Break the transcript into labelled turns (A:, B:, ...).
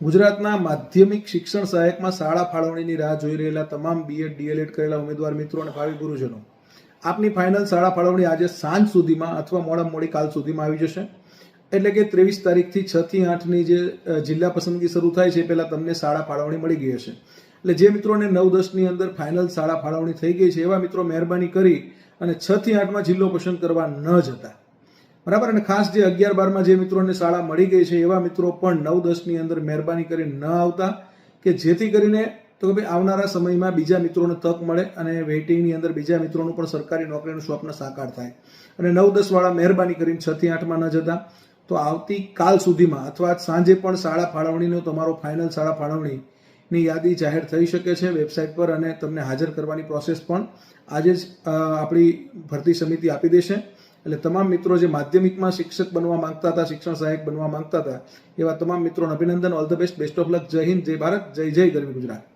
A: ગુજરાતના માધ્યમિક શિક્ષણ સહાયકમાં શાળા ફાળવણીની રાહ જોઈ રહેલા તમામ બીએડ ડીએલએડ કરેલા ઉમેદવાર, મિત્રો અને ભાવિ ગુરુજનો. આપની ફાઇનલ શાળા ફાળવણી આજે સાંજ સુધીમાં અથવા મોડા મોડી કાલ સુધીમાં આવી જશે. એટલે કે ત્રેવીસ તારીખથી છ થી આઠની જે જિલ્લા પસંદગી શરૂ થાય છે પહેલાં તમને શાળા ફાળવણી મળી ગઈ હશે. એટલે જે મિત્રોને નવ દસની અંદર ફાઇનલ શાળા ફાળવણી થઈ ગઈ છે એવા મિત્રો મહેરબાની કરી અને છ થી આઠમાં જિલ્લો પસંદ કરવા ન જતા. બરાબર? અને ખાસ જે અગિયાર બારમાં જે મિત્રોને શાળા મળી ગઈ છે, એવા મિત્રો પણ નવ દસની અંદર મહેરબાની કરી ન આવતા કે જેથી કરીને તો ભાઈ આવનારા સમયમાં બીજા મિત્રોને તક મળે અને વેઇટિંગની અંદર બીજા મિત્રોનું પણ સરકારી નોકરીનું સ્વપ્ન સાકાર થાય. અને નવ દસવાળા મહેરબાની કરીને છથી આઠમાં ન જતા. તો આવતી કાલ સુધીમાં અથવા સાંજે પણ શાળા ફાળવણીનો તમારો ફાઇનલ શાળા ફાળવણીની યાદી જાહેર થઈ શકે છે વેબસાઇટ પર અને તમને હાજર કરવાની પ્રોસેસ પણ આજે જ આપણી ભરતી સમિતિ આપી દેશે. એટલે તમામ મિત્રો જે માધ્યમિકમાં શિક્ષક બનવા માંગતા હતા, શિક્ષણ સહાયક બનવા માંગતા હતા, એવા તમામ મિત્રોને અભિનંદન. All the best best of luck Jai Hind, Jai Bharat, જય જય ગરવી ગુજરાત.